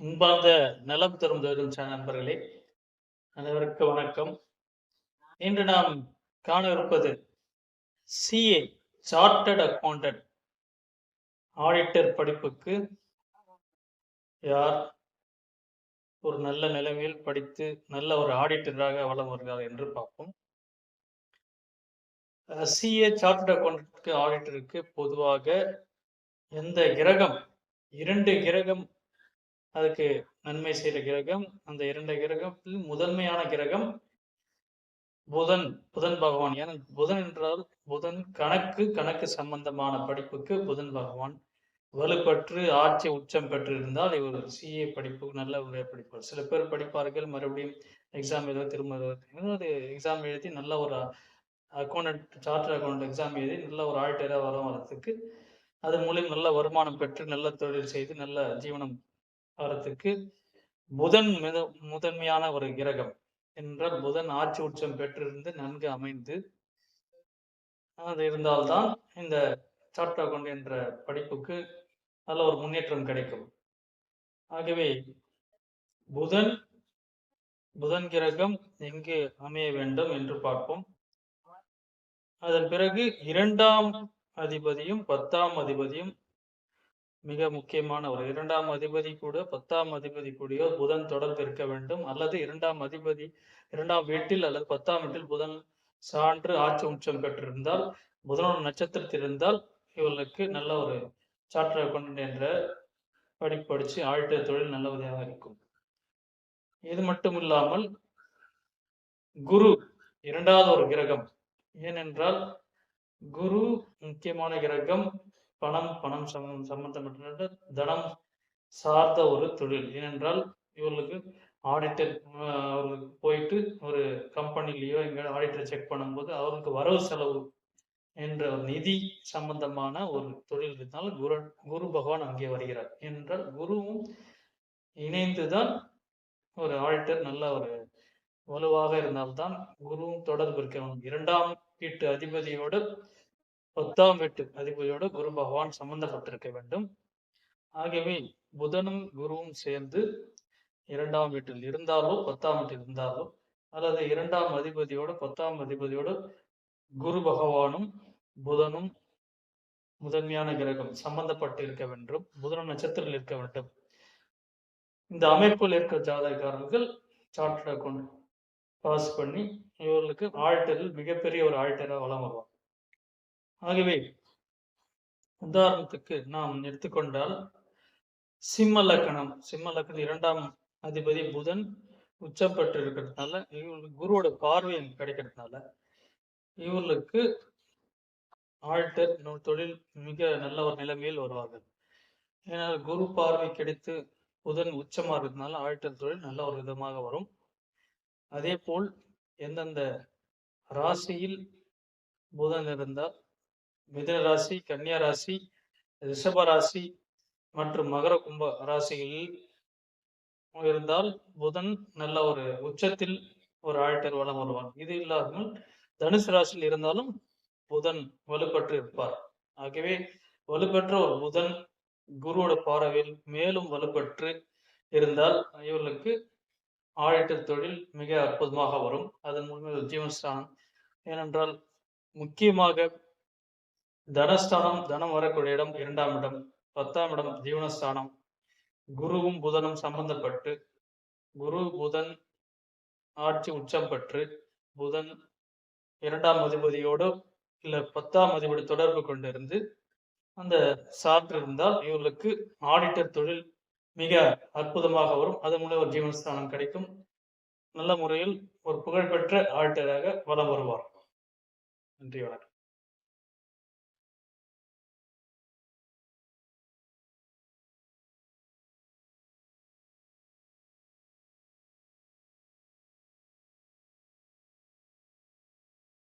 அன்பார்ந்த நலம் தரும் தரும் நண்பர்களே அனைவருக்கு வணக்கம். இன்று நாம் காண இருப்பது சிஏ சார்ட்டட் அக்கௌண்டன்ட் ஆடிட்டர் படிப்புக்கு யார் ஒரு நல்ல நிலைமையில் படித்து நல்ல ஒரு ஆடிட்டராக வளம் வருகிறார் என்று பார்ப்போம். சிஏ சார்ட்டட் அக்கௌண்டன்ட்க்கு ஆடிட்டருக்கு பொதுவாக எந்த கிரகம் இரண்டு கிரகம் அதுக்கு நன்மை செய்கிற கிரகம் அந்த இரண்டு கிரகத்தில் முதன்மையான கிரகம் புதன் புதன் பகவான். ஏன்னா புதன் என்றால் புதன் கணக்கு கணக்கு சம்பந்தமான படிப்புக்கு புதன் பகவான் வலுப்பற்று ஆட்சி உச்சம் பெற்று இருந்தால் இவர் சிஏ படிப்பு நல்ல ஒரு படிப்பார். சில பேர் படிப்பார்கள் மறுபடியும் எக்ஸாம் எழுத திரும்ப அது எக்ஸாம் எழுதி நல்ல ஒரு அக்கௌண்ட் சார்ட்டர் அக்கௌண்ட் எக்ஸாம் எழுதி நல்ல ஒரு ஆடிட்டராக வர வரத்துக்கு அதன் மூலியம் நல்ல வருமானம் பெற்று நல்ல தொழில் செய்து நல்ல ஜீவனம் வரத்துக்கு புதன் மித முதன்மையான ஒரு கிரகம் என்றால் புதன் ஆட்சி உச்சம் பெற்றிருந்து நன்கு அமைந்து அது இருந்தால்தான் இந்த சார்ட் அக்கௌண்ட் என்ற படிப்புக்கு நல்ல ஒரு முன்னேற்றம் கிடைக்கும். ஆகவே புதன் புதன் கிரகம் எங்கு அமைய வேண்டும் என்று பார்ப்போம். அதன் பிறகு இரண்டாம் அதிபதியும் பத்தாம் அதிபதியும் மிக முக்கியமான ஒரு. இரண்டாம் அதிபதி கூட பத்தாம் அதிபதி கூடியோ புதன் தொடர்பு இருக்க வேண்டும். அல்லது இரண்டாம் அதிபதி இரண்டாம் வீட்டில் அல்லது பத்தாம் வீட்டில் புதன் சான்று ஆட்சி உச்சம் பெற்றிருந்தால் புதனோட நட்சத்திரத்தில் இருந்தால் இவர்களுக்கு நல்ல ஒரு சாற்றை கொண்டு என்ற படிப்படிச்சு ஆழ்த்த தொழில் நல்ல உதவியாக இருக்கும். இது மட்டும் இல்லாமல் குரு இரண்டாவது ஒரு கிரகம். ஏனென்றால் குரு முக்கியமான கிரகம் பணம் பணம் சம்பந்தப்பட்ட தனம் சார்ந்த ஒரு தொழில். ஏனென்றால் இவர்களுக்கு ஆடிட்டர் அவர்களுக்கு போயிட்டு ஒரு கம்பெனிலேயோ எங்கே ஆடிட்டர் செக் பண்ணும்போது அவருக்கு வரவு செலவு என்ற ஒரு நிதி சம்பந்தமான ஒரு தொழில் இருந்தால் குரு குரு பகவான் அங்கே வருகிறார். ஏனென்றால் குருவும் இணைந்துதான் ஒரு ஆடிட்டர் நல்ல ஒரு வலுவாக இருந்தால்தான் குருவும் தொடர்பு இருக்கிறவன். இரண்டாம் வீட்டு அதிபதியோடு பத்தாம் வீட்டு அதிபதியோட குரு பகவான் சம்பந்தப்பட்டிருக்க வேண்டும். ஆகவே புதனும் குருவும் சேர்ந்து இரண்டாம் வீட்டில் இருந்தாலோ பத்தாம் வீட்டில் இருந்தாலோ அல்லது இரண்டாம் அதிபதியோட பத்தாம் அதிபதியோட குரு பகவானும் புதனும் முதன்மையான கிரகம் சம்பந்தப்பட்டு இருக்க வேண்டும். புதன நட்சத்திரத்தில் இருக்க வேண்டும். இந்த அமைப்பில் இருக்க ஜாதகக்காரர்கள் சார்ட்டட் கொண்டு பாஸ் பண்ணி இவர்களுக்கு ஆழ்டரில் மிகப்பெரிய ஒரு ஆழ்டராக வளம் ஆகவே உதாரணத்துக்கு நாம் எடுத்துக்கொண்டால் சிம்ம லக்கணம். சிம்ம லக்கணம் இரண்டாம் அதிபதி புதன் உச்சம் பெற்று இருக்கிறதுனால இவங்களுக்கு குருவோட பார்வை கிடைக்கிறதுனால இவர்களுக்கு ஆழ்டர் தொழில் மிக நல்ல ஒரு நிலைமையில் வருவார்கள். ஏன்னால் குரு பார்வை கிடைத்து புதன் உச்சமாக இருக்கிறதுனால ஆழ்டர் தொழில் நல்ல ஒரு விதமாக வரும். அதே போல் எந்தெந்த ராசியில் புதன் இருந்தால் மிதன ராசி கன்னியா ராசி ரிஷப ராசி மற்றும் மகர கும்ப ராசிகளில் இருந்தால் புதன் நல்ல ஒரு உச்சத்தில் ஒரு ஆழ்டர் வளம் வருவார். இது இல்லாமல் தனுசு ராசியில் இருந்தாலும் புதன் வலுப்பற்று இருப்பார். ஆகவே வலுப்பெற்ற ஒரு புதன் குருவோட பார்வையில் மேலும் வலுப்பற்று இருந்தால் இவர்களுக்கு ஆழிட்டர் தொழில் மிக அற்புதமாக வரும். அதன் மூலமே ஜீவன்ஸ்தானம் ஏனென்றால் முக்கியமாக தனஸ்தானம் தனம் வரக்கூடிய இடம் இரண்டாம் இடம் பத்தாம் இடம் ஜீவனஸ்தானம். குருவும் புதனும் சம்பந்தப்பட்டு குரு புதன் ஆட்சி உச்சம் பெற்று புதன் இரண்டாம் அதிபதியோடு இல்ல பத்தாம் அதிபதி தொடர்பு கொண்டிருந்து அந்த சாற்று இருந்தால் இவர்களுக்கு ஆடிட்டர் தொழில் மிக அற்புதமாக வரும். அதன் மூலம் ஒரு ஜீவனஸ்தானம் கிடைக்கும். நல்ல முறையில் ஒரு புகழ்பெற்ற ஆடிட்டராக வலம் வருவார். நன்றி வணக்கம்.